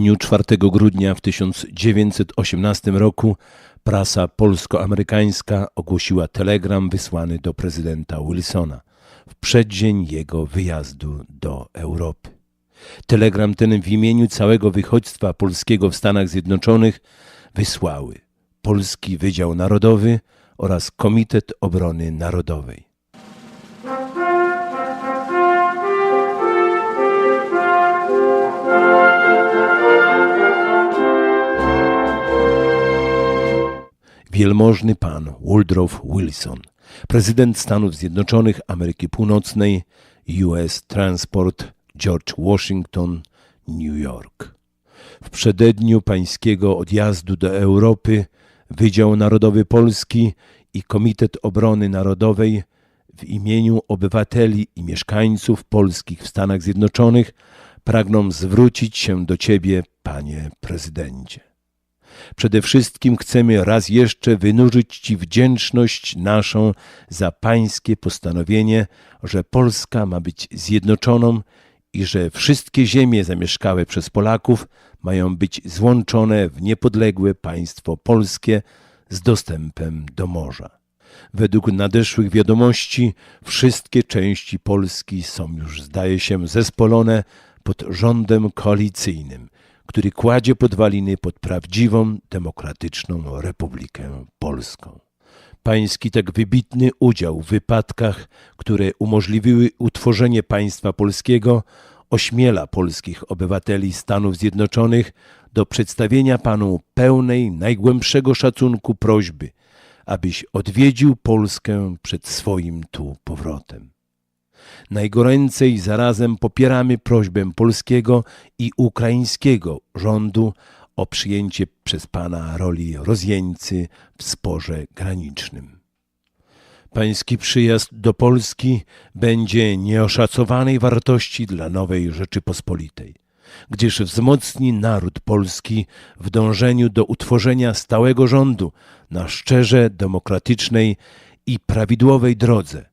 Dniu 4 grudnia w 1918 roku prasa polsko-amerykańska ogłosiła telegram wysłany do prezydenta Wilsona w przeddzień jego wyjazdu do Europy. Telegram ten w imieniu całego wychodźstwa polskiego w Stanach Zjednoczonych wysłały Polski Wydział Narodowy oraz Komitet Obrony Narodowej. Wielmożny pan Woodrow Wilson, prezydent Stanów Zjednoczonych Ameryki Północnej, US Transport George Washington, New York. W przededniu pańskiego odjazdu do Europy Wydział Narodowy Polski i Komitet Obrony Narodowej w imieniu obywateli i mieszkańców polskich w Stanach Zjednoczonych pragną zwrócić się do Ciebie, Panie Prezydencie. Przede wszystkim chcemy raz jeszcze wynurzyć Ci wdzięczność naszą za Pańskie postanowienie, że Polska ma być zjednoczoną i że wszystkie ziemie zamieszkałe przez Polaków mają być złączone w niepodległe państwo polskie z dostępem do morza. Według nadeszłych wiadomości wszystkie części Polski są już, zdaje się, zespolone pod rządem koalicyjnym, który kładzie podwaliny pod prawdziwą, demokratyczną Republikę Polską. Pański tak wybitny udział w wypadkach, które umożliwiły utworzenie państwa polskiego, ośmiela polskich obywateli Stanów Zjednoczonych do przedstawienia panu pełnej, najgłębszego szacunku prośby, abyś odwiedził Polskę przed swoim tu powrotem. Najgoręcej zarazem popieramy prośbę polskiego i ukraińskiego rządu o przyjęcie przez Pana roli rozjeńcy w sporze granicznym. Pański przyjazd do Polski będzie nieoszacowanej wartości dla nowej Rzeczypospolitej, gdyż wzmocni naród polski w dążeniu do utworzenia stałego rządu na szczerze demokratycznej i prawidłowej drodze.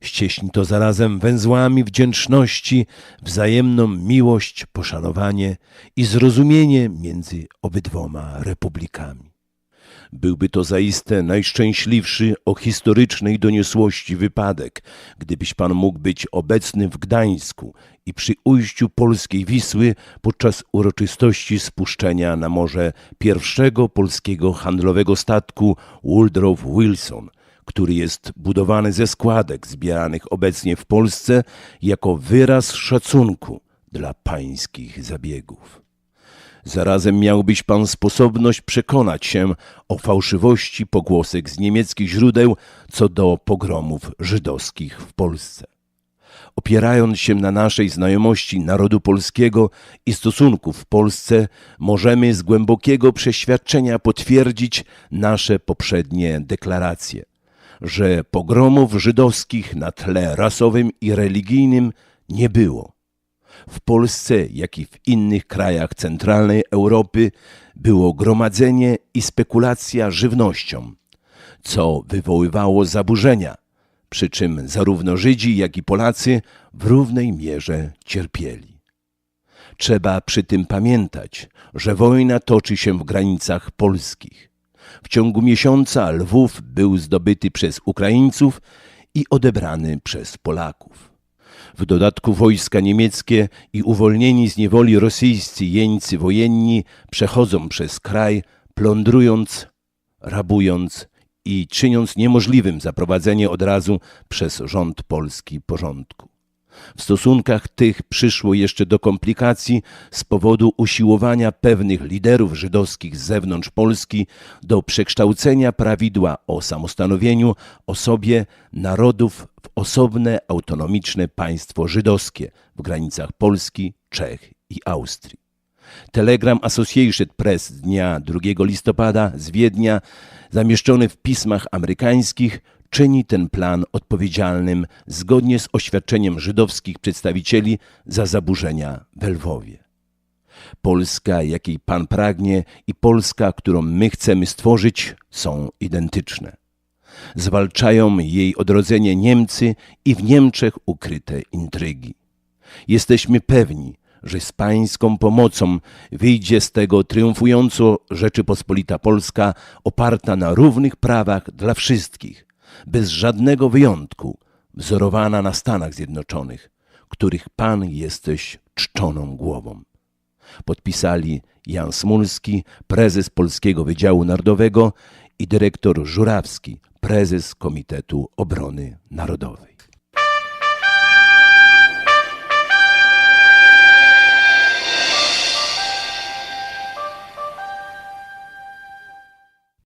Ścieśni to zarazem węzłami wdzięczności, wzajemną miłość, poszanowanie i zrozumienie między obydwoma republikami. Byłby to zaiste najszczęśliwszy o historycznej doniosłości wypadek, gdybyś pan mógł być obecny w Gdańsku i przy ujściu polskiej Wisły podczas uroczystości spuszczenia na morze pierwszego polskiego handlowego statku Woodrow Wilson, który jest budowany ze składek zbieranych obecnie w Polsce jako wyraz szacunku dla pańskich zabiegów. Zarazem miałbyś pan sposobność przekonać się o fałszywości pogłosek z niemieckich źródeł co do pogromów żydowskich w Polsce. Opierając się na naszej znajomości narodu polskiego i stosunków w Polsce, możemy z głębokiego przeświadczenia potwierdzić nasze poprzednie deklaracje, że pogromów żydowskich na tle rasowym i religijnym nie było w Polsce, jak i w innych krajach centralnej Europy było gromadzenie i spekulacja żywnością, co wywoływało zaburzenia, przy czym zarówno Żydzi, jak i Polacy w równej mierze cierpieli. Trzeba przy tym pamiętać, że wojna toczy się w granicach polskich. W ciągu miesiąca Lwów był zdobyty przez Ukraińców i odebrany przez Polaków. W dodatku wojska niemieckie i uwolnieni z niewoli rosyjscy jeńcy wojenni przechodzą przez kraj, plądrując, rabując i czyniąc niemożliwym zaprowadzenie od razu przez rząd polski porządku. W stosunkach tych przyszło jeszcze do komplikacji z powodu usiłowania pewnych liderów żydowskich z zewnątrz Polski do przekształcenia prawidła o samostanowieniu o sobie narodów w osobne autonomiczne państwo żydowskie w granicach Polski, Czech i Austrii. Telegram Associated Press dnia 2 listopada z Wiednia, zamieszczony w pismach amerykańskich, czyni ten plan odpowiedzialnym zgodnie z oświadczeniem żydowskich przedstawicieli za zaburzenia w Lwowie. Polska, jakiej Pan pragnie i Polska, którą my chcemy stworzyć, są identyczne. Zwalczają jej odrodzenie Niemcy i w Niemczech ukryte intrygi. Jesteśmy pewni, że z pańską pomocą wyjdzie z tego triumfująco Rzeczypospolita Polska oparta na równych prawach dla wszystkich, bez żadnego wyjątku, wzorowana na Stanach Zjednoczonych, których Pan jesteś czczoną głową. Podpisali Jan Smulski, prezes Polskiego Wydziału Narodowego i dyrektor Żurawski, prezes Komitetu Obrony Narodowej.